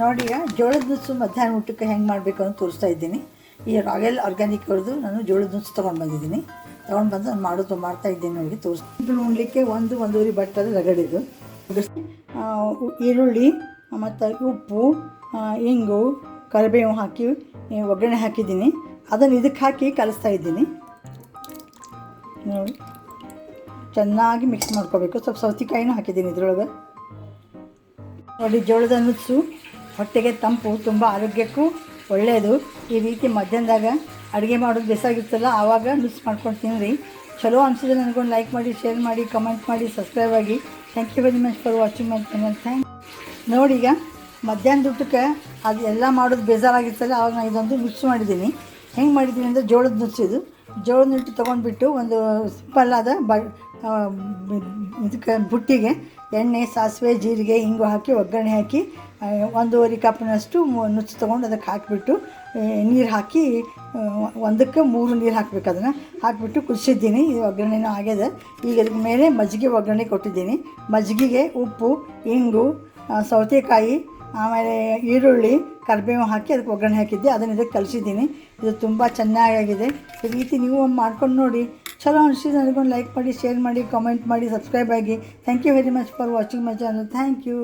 ನೋಡಿ ಜೋಳದ ನುಸು ಮಧ್ಯಾಹ್ನ ಊಟಕ್ಕೆ ಹೆಂಗೆ ಮಾಡಬೇಕು ಅಂತ ತೋರಿಸ್ತಾ ಇದ್ದೀನಿ. ಈ ರಾಯಲ್ ಆರ್ಗ್ಯಾನಿಕ್ ಅವ್ರದ್ದು ನಾನು ಜೋಳದ ನುಸು ತೊಗೊಂಡು ಬಂದಿದ್ದೀನಿ. ತೊಗೊಂಡು ಬಂದು ನಾನು ಮಾಡೋದು ಮಾಡ್ತಾ ಇದ್ದೀನಿ ನೋಡಿ, ತೋರಿಸ್ತೀನಿ. ಉಣ್ಲಿಕ್ಕೆ ಒಂದು ಒಂದೂವರೆ ಬಟ್ಟಲು ರಗಡಿದು ಈರುಳ್ಳಿ ಮತ್ತು ಉಪ್ಪು ಇಂಗು, ಕರಿಬೇವು ಹಾಕಿ ಒಗ್ಗರಣೆ ಹಾಕಿದ್ದೀನಿ. ಅದನ್ನು ಇದಕ್ಕೆ ಹಾಕಿ ಕಲಿಸ್ತಾ ಇದ್ದೀನಿ. ನೋಡಿ. ಚೆನ್ನಾಗಿ ಮಿಕ್ಸ್ ಮಾಡ್ಕೋಬೇಕು. ಸ್ವಲ್ಪ ಸೌತೆಕಾಯಿನೂ ಹಾಕಿದ್ದೀನಿ ಇದ್ರೊಳಗೆ. ನೋಡಿ, ಜೋಳದ ನುಚ್ಚು ಹೊಟ್ಟೆಗೆ ತಂಪು, ತುಂಬ ಆರೋಗ್ಯಕ್ಕೂ ಒಳ್ಳೆಯದು ಈ ರೀತಿ ಮಧ್ಯಾಹ್ನದಾಗ ಅಡುಗೆ ಮಾಡೋದು ಬೇಸಾಗಿರ್ತಲ್ಲ ಆವಾಗ ಮಿಸ್ ಮಾಡ್ಕೊಂಡು ತಿನ್ನಿರಿ ಚಲೋ ಅನಿಸಿದ್ರೆ ನನಗೊಂದು ಲೈಕ್ ಮಾಡಿ ಶೇರ್ ಮಾಡಿ ಕಮೆಂಟ್ ಮಾಡಿ ಸಬ್ಸ್ಕ್ರೈಬ್ ಆಗಿ. Thank you very much for watching my channel thank ನೋಡಿ ಈಗ ಮಧ್ಯಾಹ್ನ ಊಟಕ್ಕೆ ಅದು ಎಲ್ಲ ಮಾಡೋದು ಬೇಜಾರಾಗಿತ್ತಲ್ಲ ಆವಾಗ ನಾನು ಇದೊಂದು ಮಿಕ್ಸ್ ಮಾಡಿದ್ದೀನಿ. ಹೆಂಗೆ ಮಾಡಿದ್ದೀನಿ ಅಂದರೆ ಜೋಳದ ನುಚ್ಚಿದು ಜೋಳದ ನುಟ್ಟು ತೊಗೊಂಡ್ಬಿಟ್ಟು ಒಂದು ಸಿಂಪಲ್ಲಾದ ಬ- ಇದಕ್ಕೆ ಬುಟ್ಟಿಗೆ ಎಣ್ಣೆ, ಸಾಸಿವೆ, ಜೀರಿಗೆ ಹಿಂಗು ಹಾಕಿ, ಒಗ್ಗರಣೆ ಹಾಕಿ ಒಂದೂವರೆ ಕಪ್ನಷ್ಟು ನುಚ್ಚು ತೊಗೊಂಡು ಅದಕ್ಕೆ ಹಾಕಿಬಿಟ್ಟು ನೀರು ಹಾಕಿ ಒಂದಕ್ಕೆ ಮೂರು ನೀರು ಹಾಕ್ಬೇಕು ಅದನ್ನು. ಹಾಕಿಬಿಟ್ಟು ಕುದಿಸಿದ್ದೀನಿ. ಇದು ಒಗ್ಗರಣೆನೂ ಆಗ್ಯದ ಈಗ ಅದಕ್ಕೆ ಮೇಲೆ ಮಜ್ಜಿಗೆ ಒಗ್ಗರಣೆ ಕೊಟ್ಟಿದ್ದೀನಿ. ಮಜ್ಜಿಗೆಗೆ ಉಪ್ಪು, ಇಂಗು ಸೌತೆಕಾಯಿ, ಆಮೇಲೆ ಈರುಳ್ಳಿ, ಕರಿಬೇವು ಹಾಕಿ ಅದಕ್ಕೆ ಒಗ್ಗರಣೆ ಹಾಕಿದ್ದೆ. ಅದನ್ನು ಇದಕ್ಕೆ ಕಲಿಸಿದ್ದೀನಿ. ಇದು ತುಂಬ ಚೆನ್ನಾಗಾಗಿದೆ. ಈ ರೀತಿ ನೀವು ಮಾಡ್ಕೊಂಡು ನೋಡಿ. ಚಲೋ ಅನಿಸಿದ್ರೆ ನನಗೊಂದು ಲೈಕ್ ಮಾಡಿ ಶೇರ್ ಮಾಡಿ ಕಾಮೆಂಟ್ ಮಾಡಿ ಸಬ್ಸ್ಕ್ರೈಬ್ ಆಗಿ. Thank you very much for watching my channel thank you